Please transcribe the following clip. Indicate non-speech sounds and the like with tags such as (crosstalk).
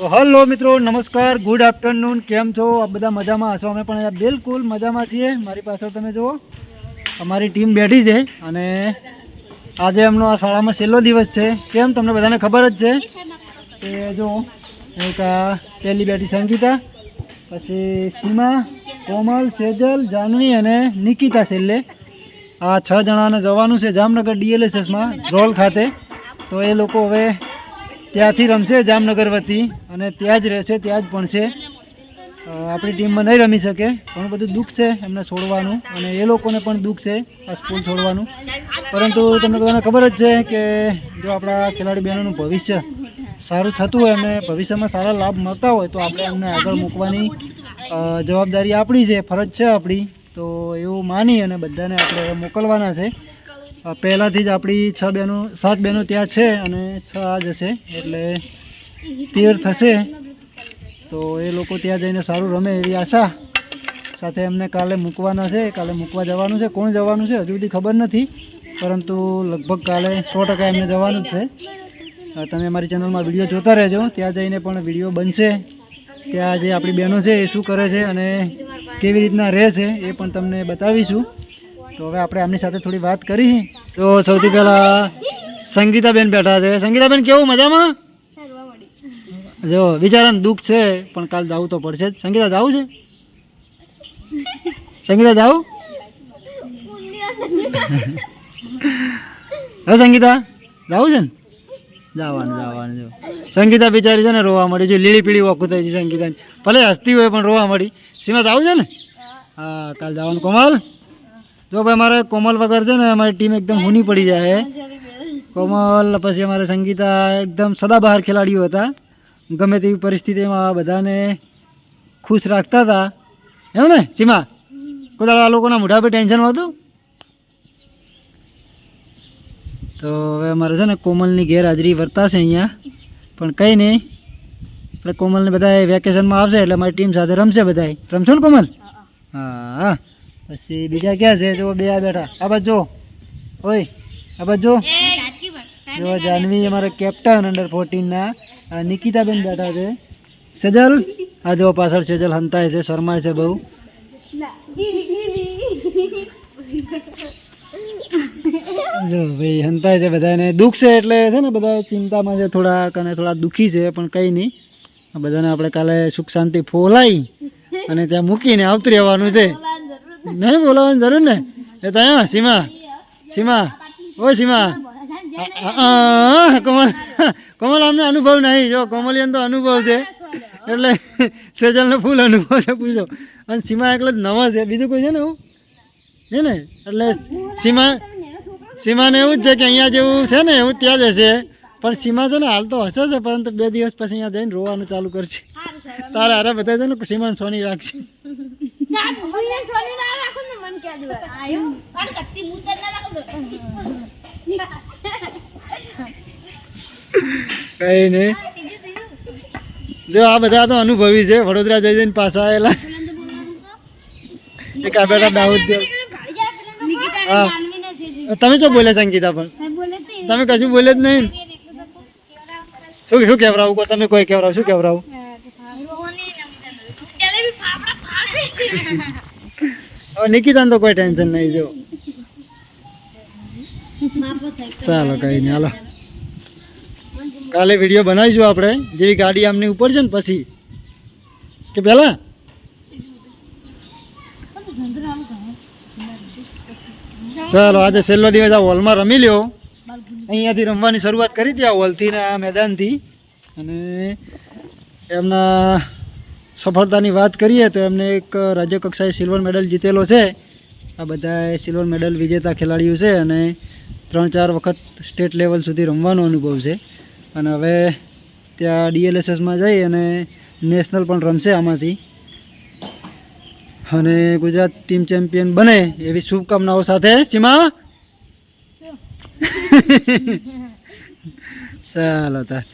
તો હલો મિત્રો, નમસ્કાર ગુડ આફ્ટરનૂન કેમ છો? આ બધા મજામાં હશો? અમે પણ બિલકુલ મજામાં છીએ. મારી પાછળ તમે જુઓ, અમારી ટીમ બેઠી છે અને આજે એમનો આ શાળામાં છેલ્લો દિવસ છે. કેમ? તમને બધાને ખબર જ છે કે જો એક પહેલી બેઠી સંગીતા પછી સીમા, કોમલ, સેજલ, જાનવી અને નિકિતા છેલ્લે. આ છ જણાને જવાનું છે જામનગર ડીએલએસએસમાં રોલ ખાતે. તો એ લોકો હવે ત્યાંથી રમશે જામનગર વતી અને ત્યાં જ રહેશે, ત્યાં જ ભણશે. આપણી ટીમમાં નહીં રમી શકે. ઘણું બધું દુઃખ છે એમને છોડવાનું અને એ લોકોને પણ દુઃખ છે આ સ્કૂલ છોડવાનું. પરંતુ તમને બધાને ખબર જ છે કે જો આપણા ખેલાડી બહેનોનું ભવિષ્ય સારું થતું હોય અને ભવિષ્યમાં સારા લાભ મળતા હોય તો આપણે એમને આગળ મૂકવાની જવાબદારી આપણી છે, ફરજ છે આપણી. તો એવું માની અને બધાને આપણે મોકલવાના છે. પહેલાંથી જ આપણી છ બહેનો, સાત બહેનો ત્યાં છે અને છ આ જશે, એટલે તેર થશે. તો એ લોકો ત્યાં જઈને સારું રમે એવી આશા. સાથે એમને કાલે મૂકવાના છે, કાલે મૂકવા જવાનું છે. કોણ જવાનું છે હજુ સુધી ખબર નથી, પરંતુ લગભગ કાલે સો ટકા એમને જવાનું જ છે. તમે અમારી ચેનલમાં વીડિયો જોતા રહેજો, ત્યાં જઈને પણ વીડિયો બનશે. ત્યાં જે આપણી બહેનો છે એ શું કરે છે અને કેવી રીતના રહે છે એ પણ તમને બતાવીશું. તો હવે આપણે આમની સાથે થોડી વાત કરી તો સૌથી પહેલાં સંગીતાબેન બેઠા છે. સંગીતાબેન, કેવું? મજામાં? જો, બિચારાને દુઃખ છે, પણ કાલ જવું તો પડશે જ. સંગીતા, જવું છે? સંગીતા જવું હવે સંગીતા, જવું છે ને? જવાનું જવાનું, જો. સંગીતા બિચારી છે ને રોવા મળી જો લીલી પીળી ઓખું થઈ છે સંગીતાની. ભલે હસતી હોય, પણ રોવા મળી. સીમા જવું છે ને? હા, કાલ જવાનું. કોમલ? જો ભાઈ મારે કોમલ વગર છે ને અમારી ટીમ એકદમ હૂની પડી જાય કોમલ પછી અમારે સંગીતા એકદમ સદાબહાર ખેલાડીઓ હતા. ગમે તેવી પરિસ્થિતિમાં બધાને ખુશ રાખતા હતા. એમ ને સીમા? કોઈ આ લોકોના મોઢા પર ટેન્શન હતું તો હવે અમારે છે ને કોમલની ગેરહાજરી વર્તાશે અહીંયા. પણ કંઈ નહીં. આપણે કોમલને બધા વેકેશનમાં આવશે એટલે અમારી ટીમ સાથે રમશે બધા રમશો ને કોમલ? હા હા. પછી બીજા ક્યાં છે? જો બે આ બેઠા. આ બાજુ ઓય આ બાજુ જો. જાનવી અમારા કેપ્ટન અંડર ફોર્ટીનના નિકિતાબેન બેઠા છે. સેજલ? આ જો પાછળ સેજલ હંતાય છે શરમાય છે બહુ. જો ભાઈ હંતાય છે બધાને દુઃખ છે એટલે છે ને બધા ચિંતામાં છે થોડાક અને થોડા દુઃખી છે પણ કંઈ નહીં. બધાને આપણે કાલે સુખ શાંતિ ફોલાઈ અને ત્યાં મૂકીને આવતું રહેવાનું છે. નહીં બોલાવવાની જરૂર ને. એ તો એમાં સીમા. સીમા. ઓ સીમા. કોમલ. કોમલ અમને અનુભવ નહીં. જો કોમલિયન તો અનુભવ છે. એટલે સેજલનો ફૂલ અનુભવ છે પૂછો. અને સીમા એકલો જ નવો છે. બીજું કોઈ છે ને એવું? છે ને? એટલે સીમા સીમાને એવું જ છે કે અહીંયા જેવું છે ને એવું ત્યાં જ હશે. પણ સીમા છે ને હાલ તો હશે છે પરંતુ બે દિવસ પછી અહીંયા જઈને રોવાનું ચાલુ કરશે. તારે અરે બધા છે ને સીમાને સોની રાખશે. કઈ નહીં જો આ બધા તો અનુભવી છે. વડોદરા જઈ જઈને પાછા આવેલા એક આ બેટા દાઉદ દેવ. હા. તમે શું બોલે સંગીતા પણ. તમે કશું બોલે જ નહીં. શું શું કહેવરાવું કહો? તમે કોઈ કહેવરાવ શું કહેવરાવું હવે નિકિતા તો કોઈ ટેન્શન નહીં, જો. ચાલો કઈ નહીં, હાલો. કાલે વીડિયો બનાવીશું આપણે, જેવી ગાડી આમની ઉપર છે ને પછી. કે પહેલા? ચાલો, આજે છેલ્લો દિવસ આ હોલમાં રમી લ્યો. અહીંયાથી રમવાની શરૂઆત કરી હતી આ હોલથી ને આ મેદાનથી. અને એમના સફળતાની વાત કરીએ તો એમને એક રાજ્ય કક્ષાએ સિલ્વર મેડલ જીતેલો છે. આ બધા સિલ્વર મેડલ વિજેતા ખેલાડીઓ છે અને ત્રણ ચાર વખત સ્ટેટ લેવલ સુધી રમવાનો અનુભવ છે. અને હવે ત્યાં ડીએલએસએસમાં જઈ અને નેશનલ પણ રમશે આમાંથી. અને ગુજરાત ટીમ ચેમ્પિયન બને એવી શુભકામનાઓ સાથે. સીમા? (laughs) ચાલો તાર.